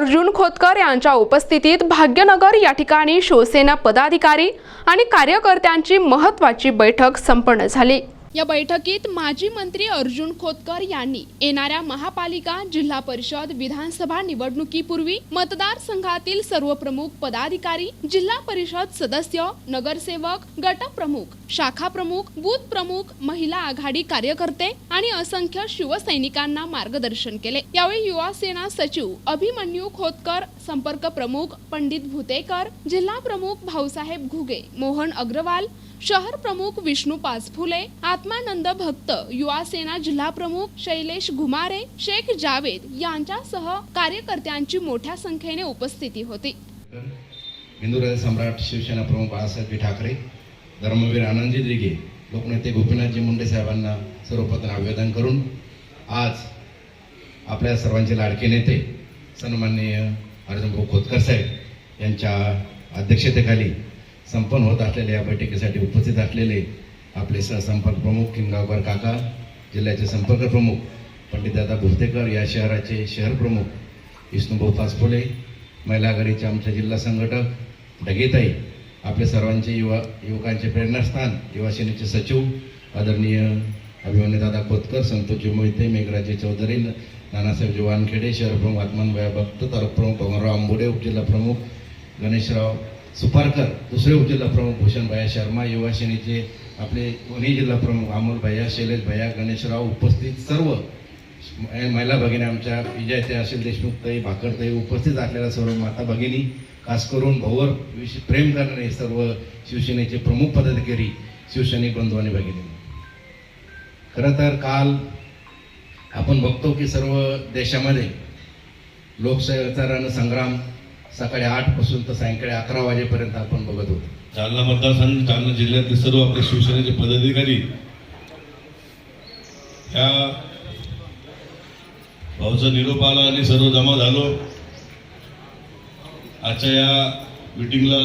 अर्जुन खोतकर यांच्या उपस्थितीत भाग्यनगर या ठिकाणी शिवसेना पदाधिकारी आणि कार्यकर्त्यांची महत्त्वाची बैठक संपन्न झाली. या बैठकीत माजी मंत्री अर्जुन खोतकर यांनी येणाऱ्या महापालिका जिल्हा परिषद विधानसभा निवडणुकीपूर्वी मतदारसंघातील सर्व प्रमुख पदाधिकारी जिल्हा परिषद सदस्य नगरसेवक गटप्रमुख शाखा प्रमुख बूथ प्रमुख महिला आघाडी कार्यकर्ते आणि असंख्य शिवसैनिकांना मार्गदर्शन केले. यावेळी युवा सेना सचिव अभिमन्यू खोतकर संपर्क प्रमुख पंडित भुतेकर जिल्हा प्रमुख भाऊसाहेब घुगे मोहन अग्रवाल शहर प्रमुख विष्णू पाचफुले आत्मानंद भक्त युवा सेना जिल्हा प्रमुख शैलेश घुमारे शेख जावेद यांच्यासह कार्यकर्त्यांची मोठ्या संख्येने उपस्थिती होती. हिंदू सम्राट शिवसेना प्रमुख बाळासाहेब ठाकरे धर्मवीर आनंदजी दिघे लोकनेते गोपीनाथजी मुंडे साहेबांना सर्वप्रथम अभिवादन करून आज आपल्या सर्वांचे लाडके नेते सन्माननीय अर्जुनभाऊ खोतकर साहेब यांच्या अध्यक्षतेखाली संपन्न होत असलेल्या या बैठकीसाठी उपस्थित असलेले आपले सहसंपर्क प्रमुख किंगावकर काका जिल्ह्याचे संपर्क प्रमुख पंडितदादा भुतेकर या शहराचे शहर प्रमुख विष्णुभाऊ पाचफुले महिला आघाडीचे आमचे जिल्हा संघटक ढगेताई आपले सर्वांचे युवा युवकांचे प्रेरणास्थान युवासेनेचे सचिव आदरणीय अभिमन्यूदादा खोतकर संतोषजी मोहिते मेघराजे चौधरी नानासाहेब जुवानखेडे शहर प्रमुख आत्मान भक्त तालुका प्रमुख भगवानराव आंबोडे उपजिल्हा प्रमुख गणेशराव सुपारकर दुसरे उपजिल्हा प्रमुख भूषण भैया शर्मा युवासेनेचे आपले दोन्ही जिल्हा प्रमुख अमोल भैया शैलेश भैया गणेशराव उपस्थित सर्व महिला भगिनी आमच्या विजयते असेल देशमुखताई भाकरताई उपस्थित असलेल्या सर्व माता भगिनी खास करून भाऊवर विशेष प्रेम करणारे सर्व शिवसेनेचे प्रमुख पदाधिकारी शिवसैनिक बंधू आणि भगिनी. खरं तर काल आपण बघतो की सर्व देशामध्ये लोकशाहीचा रणसंग्राम सकाळी आठपासून तर सायंकाळी अकरा वाजेपर्यंत आपण बघत होतो. जालना मतदारसंघ जालना जिल्ह्यातले सर्व आपले शिवसेनेचे पदाधिकारी या भाऊचा निरोप आला आणि सर्व जमा झालो. आजच्या या मिटिंगला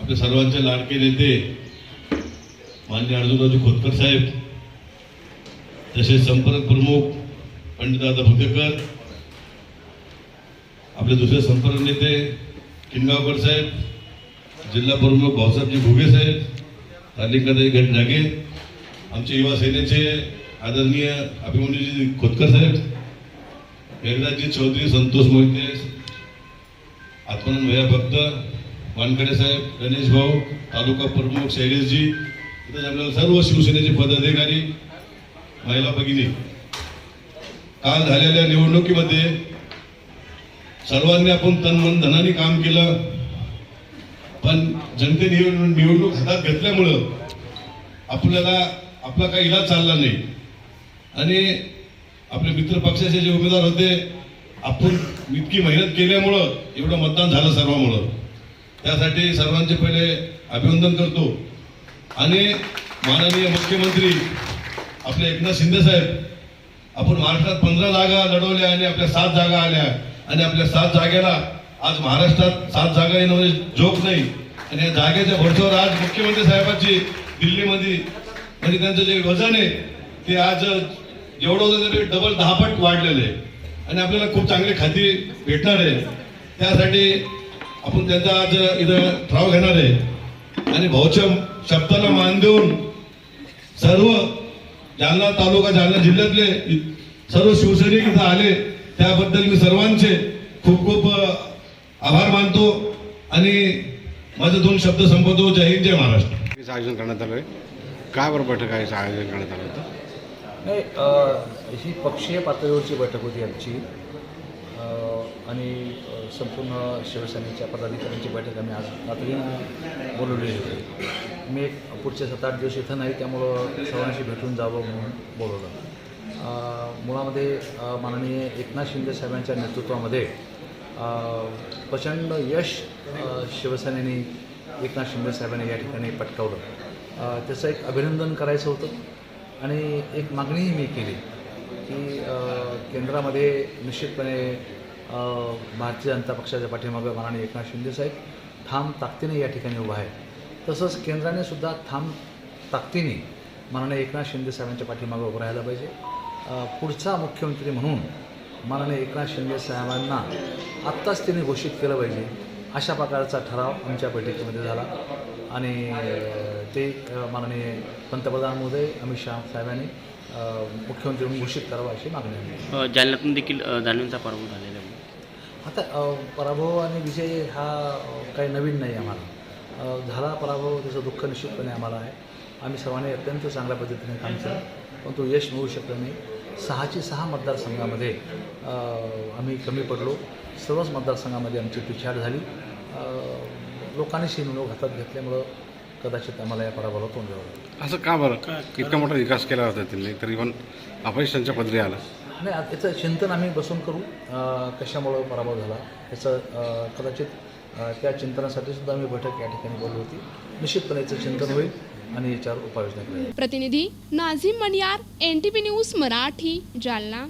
आपले सर्वांचे लाडके नेते मान्य अर्जुनराजू खोतकर साहेब तसेच संपर्क प्रमुख पंडितदादा भुतेकर आपले दुसरे संपर्क नेते किनगावकर साहेब जिल्हा प्रमुख भाऊसाहेबजी भुगे साहेब तालिकादाई गट जागे आमचे युवा सेनेचे आदरणीय अभिमन्यूजी खोतकर साहेब हेरदाजी चौधरी संतोष मोहिते आत्मानंद भैया भक्त वानकडे साहेब गणेश भाऊ तालुका प्रमुख शैलेशजी आपल्याला सर्व शिवसेनेचे पदाधिकारी महिला भगिनी. काल झालेल्या निवडणुकीमध्ये सर्वांनी आपण तन मन धनाने काम केलं. पण जनते निवडणूक हातात घेतल्यामुळं आपल्याला आपला काही इलाज चालला नाही. आणि आपले मित्र पक्षाचे जे उमेदवार होते आपण इतकी मेहनत केल्यामुळं एवढं मतदान झालं सर्वामुळं. त्यासाठी सर्वांचे पहिले अभिनंदन करतो. आणि माननीय मुख्यमंत्री आपले एकनाथ शिंदे साहेब आपण महाराष्ट्रात पंधरा जागा लढवल्या आणि आपल्या सात जागा आल्या. आणि आपल्या सात जागेला आज महाराष्ट्रात सात जागा येणं म्हणजे जोक नाही. आणि या जागेच्या भरच्यावर आज मुख्यमंत्री साहेबांची दिल्लीमध्ये म्हणजे त्यांचं जे वजन आहे ते आज जेवढं होतं तरी डबल दहापट वाढलेलं आहे. आणि आपल्याला खूप चांगली खाती भेटणार आहे. त्यासाठी आपण त्यांचा आज इथं ठराव घेणार आहे. आणि भाऊच्या शब्दाला मान देऊन सर्व जालना तालुका जालना जिल्ह्यातले सर्व शिवसैनिक इथं आले. त्याबद्दल मी सर्वांचे खूप खूप आभार मानतो. आणि माझे दोन शब्द संपवतो. जय हिंद जय महाराष्ट्र. आयोजन करण्यात आलं आहे काय बरं बैठक आहे? आयोजन करण्यात आलं होतं. नाही ही पक्षीय पातळीवरची बैठक होती आमची. आणि संपूर्ण शिवसेनेच्या पदाधिकाऱ्यांची बैठक आम्ही आज तातडीनं बोलवलेली होती. मी एक पुढचे सात आठ दिवस इथं नाही त्यामुळं सर्वांशी भेटून जावं म्हणून बोलवलं. मुळामध्ये माननीय एकनाथ शिंदे साहेबांच्या नेतृत्वामध्ये प्रचंड यश शिवसेनेने एकनाथ शिंदे साहेबांनी या ठिकाणी पटकावलं. त्याचं एक अभिनंदन करायचं होतं. आणि एक मागणीही मी केली की केंद्रामध्ये निश्चितपणे भारतीय जनता पक्षाच्या पाठीमागं माननीय एकनाथ शिंदेसाहेब ठाम ताकदीने या ठिकाणी उभा आहे तसंच केंद्राने सुद्धा ठाम ताकदीने माननीय एकनाथ शिंदे साहेबांच्या पाठीमागं उभं राहायला पाहिजे. पुढचा मुख्यमंत्री म्हणून माननीय एकनाथ शिंदे साहेबांना आत्ताच त्यांनी घोषित केलं पाहिजे अशा प्रकारचा ठराव आमच्या बैठकीमध्ये झाला. आणि ते माननीय पंतप्रधान महोदय अमित शहा साहेबांनी मुख्यमंत्री म्हणून घोषित करावं अशी मागणी आहे. जालन्यातून देखील दानवेंचा पराभव झालेला आहे. आता पराभव आणि विजय हा काही नवीन नाही आम्हाला. झाला पराभव त्याचं दुःख निश्चितपणे आम्हाला आहे. आम्ही सर्वांनी अत्यंत चांगल्या पद्धतीने काम केलं पण तो यश मिळू शकलं नाही. सहाची सहा मतदारसंघामध्ये अ, आम्ही कमी पडलो. सर्वच मतदारसंघामध्ये आमची पिछाड झाली. अ, लोकांनी शिवणूक हातात घेतल्यामुळं कदाचित आम्हाला या पराभवाला तोंड द्यावं लागलं. असं का बरं? इतका मोठा विकास केला होता त्यांनी तरी पण अपयश त्यांच्या पदरी आलं. नाही आता याचं चिंतन आम्ही बसून करू. कशामुळं पराभव झाला? याचं कदाचित त्या चिंतनासाठी सुद्धा आम्ही बैठक या ठिकाणी बोलली होती. निश्चितपणे याचं चिंतन होईल. आणि याच्यावर उपाययोजना केल्या प्रतिनिधी नाझीम मणियार एनटीपी न्यूज मराठी जालना.